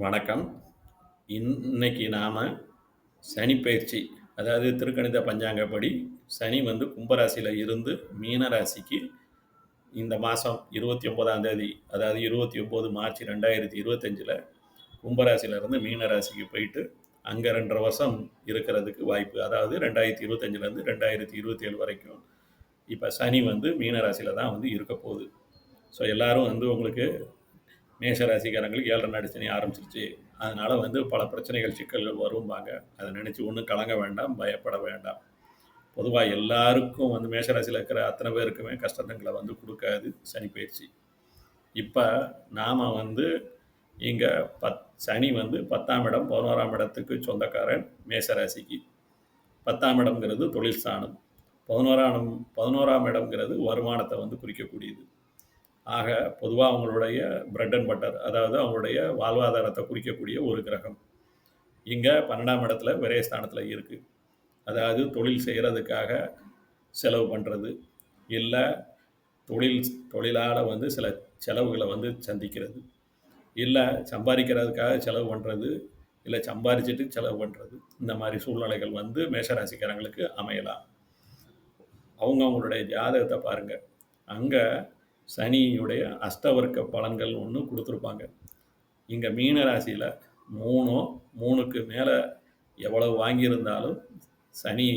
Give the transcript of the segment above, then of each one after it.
வணக்கம். இன்னைக்கு நாம் சனி பயிற்சி அதாவது திருக்கணித பஞ்சாங்கப்படி சனி வந்து கும்பராசியில் இருந்து மீன ராசிக்கு இந்த மாசம் 29ஆம் தேதி, அதாவது 29 மார்ச் ரெண்டாயிரத்தி இருபத்தஞ்சில் கும்பராசியிலேருந்து மீன ராசிக்கு போயிட்டு, அங்கே ரெண்டரை வருஷம் இருக்கிறதுக்கு வாய்ப்பு. அதாவது 2025லேருந்து 2027 வரைக்கும். இப்போ சனி வந்து மீனராசியில் தான் வந்து இருக்க போகுது. ஸோ எல்லாரும் வந்து உங்களுக்கு மேஷ ஏழரை 7 நாடு சனி ஆரம்பிச்சிருச்சு. அதனால் வந்து பல பிரச்சனைகள், சிக்கல்கள் வரும்பாங்க. அதை நினச்சி ஒன்றும் கலங்க வேண்டாம், பயப்பட வேண்டாம். பொதுவாக எல்லாருக்கும் வந்து மேஷராசியில் இருக்கிற அத்தனை பேருக்குமே கஷ்டங்களை வந்து கொடுக்காது சனி பயிற்சி இப்போ நாம் வந்து இங்கே பத் சனி வந்து 10ஆம் இடம், 11ஆம் இடத்துக்கு சொந்தக்காரன் மேசராசிக்கு பத்தாம் இடம்ங்கிறது தொழில் ஸ்தானம். 11ஆம் 11ஆம் இடம்ங்கிறது வருமானத்தை வந்து குறிக்கக்கூடியது. ஆக பொதுவாக அவங்களுடைய பிரெட் அண்ட் பட்டர் அதாவது அவங்களுடைய வாழ்வாதாரத்தை குறிக்கக்கூடிய ஒரு கிரகம். இங்கே பன்னெண்டாம் இடத்துல விரயஸ்தானத்தில் இருக்குது அதாவது தொழில் செய்கிறதுக்காக செலவு பண்ணுறது இல்லை தொழில் தொழிலால் வந்து சில செலவுகளை வந்து சந்திக்கிறது. இல்லை சம்பாதிக்கிறதுக்காக செலவு பண்ணுறது இல்லை சம்பாதிச்சிட்டு செலவு பண்ணுறது இந்த மாதிரி சூழ்நிலைகள் வந்து மேஷ ராசிக்காரங்களுக்கு அமையலாம். அவங்க அவங்களுடைய ஜாதகத்தை பாருங்கள் அங்கே சனியுடைய அஷ்டவர்க்க பலன்கள் ஒன்று கொடுத்துருப்பாங்க இங்கே மீன ராசியில் மூணோ மூணுக்கு மேலே எவ்வளவு வாங்கியிருந்தாலும் சனி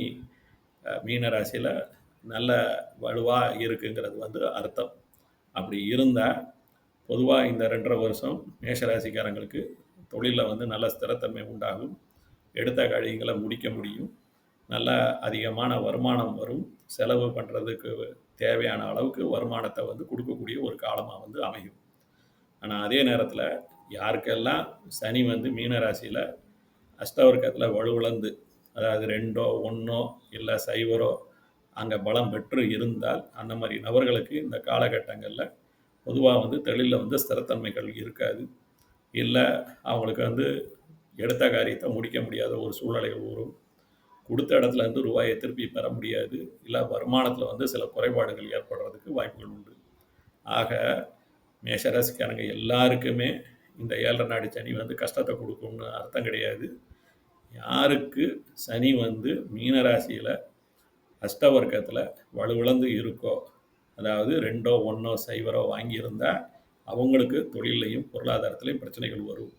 மீன ராசியில் நல்ல வலுவாக இருக்குங்கிறது வந்து அர்த்தம். அப்படி இருந்தால் பொதுவாக இந்த 2 1/2 வருஷம் மேஷ ராசிக்காரங்களுக்கு வந்து நல்ல ஸ்திரத்தன்மை உண்டாகும். எடுத்த காரியங்கள முடிக்க முடியும். நல்ல அதிகமான வருமானம் வரும். செலவு பண்ணுறதுக்கு தேவையான அளவுக்கு வருமானத்தை வந்து கொடுக்கக்கூடிய ஒரு காலமாக வந்து அமையும். ஆனால் அதே நேரத்தில் யாருக்கெல்லாம் சனி வந்து மீன ராசியில் அஷ்டவர்க்கத்தில் வலுவிழந்து, அதாவது ரெண்டோ ஒன்றோ இல்லை சைவரோ அங்கே பலம் பெற்று இருந்தால், அந்த மாதிரி நபர்களுக்கு இந்த காலகட்டங்களில் பொதுவாக வந்து தொழிலில் வந்து ஸ்திரத்தன்மைகள் இருக்காது. இல்லை அவங்களுக்கு வந்து எடுத்த காரியத்தை முடிக்க முடியாத ஒரு சூழ்நிலை வரும். கொடுத்த இடத்துல இருந்து ரூபாயை திருப்பி பெற முடியாது. இல்லை வருமானத்தில் வந்து சில குறைபாடுகள் ஏற்படுறதுக்கு வாய்ப்புகள் உண்டு. ஆக மேஷ ராசிக்காரங்க எல்லாருக்குமே இந்த ஏழரை நாடு சனி வந்து கஷ்டத்தை கொடுக்கும்னு அர்த்தம் கிடையாது. யாருக்கு சனி வந்து மீன அஷ்டவர்க்கத்தில் வலுவிழந்து இருக்கோ, அதாவது ரெண்டோ ஒன்றோ சைவரோ வாங்கியிருந்தால் அவங்களுக்கு தொழிலையும் பொருளாதாரத்திலையும் பிரச்சனைகள் வரும்.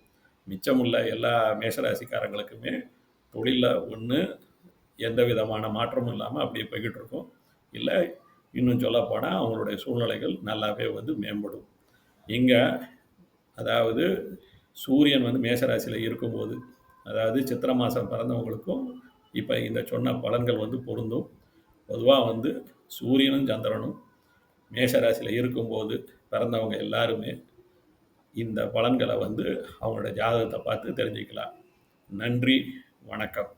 மிச்சமுள்ள எல்லா மேஷ ராசிக்காரங்களுக்குமே ஒன்று எந்த விதமான மாற்றமும் இல்லாமல் அப்படியே போய்கிட்டு இருக்கும். இல்லை இன்னும் சொல்லப்போனால் அவங்களுடைய சூழ்நிலைகள் நல்லாவே வந்து மேம்படும். இங்கே அதாவது சூரியன் வந்து மேசராசியில் இருக்கும்போது, அதாவது சித்திரை மாதம் பிறந்தவங்களுக்கும் இப்போ இந்த சொன்ன பலன்கள் வந்து பொருந்தும். பொதுவாக வந்து சூரியனும், சந்திரனும் மேசராசியில் இருக்கும்போது பிறந்தவங்க எல்லாருமே இந்த பலன்களை வந்து அவங்களோட ஜாதகத்தை பார்த்து தெரிஞ்சுக்கலாம். நன்றி, வணக்கம்.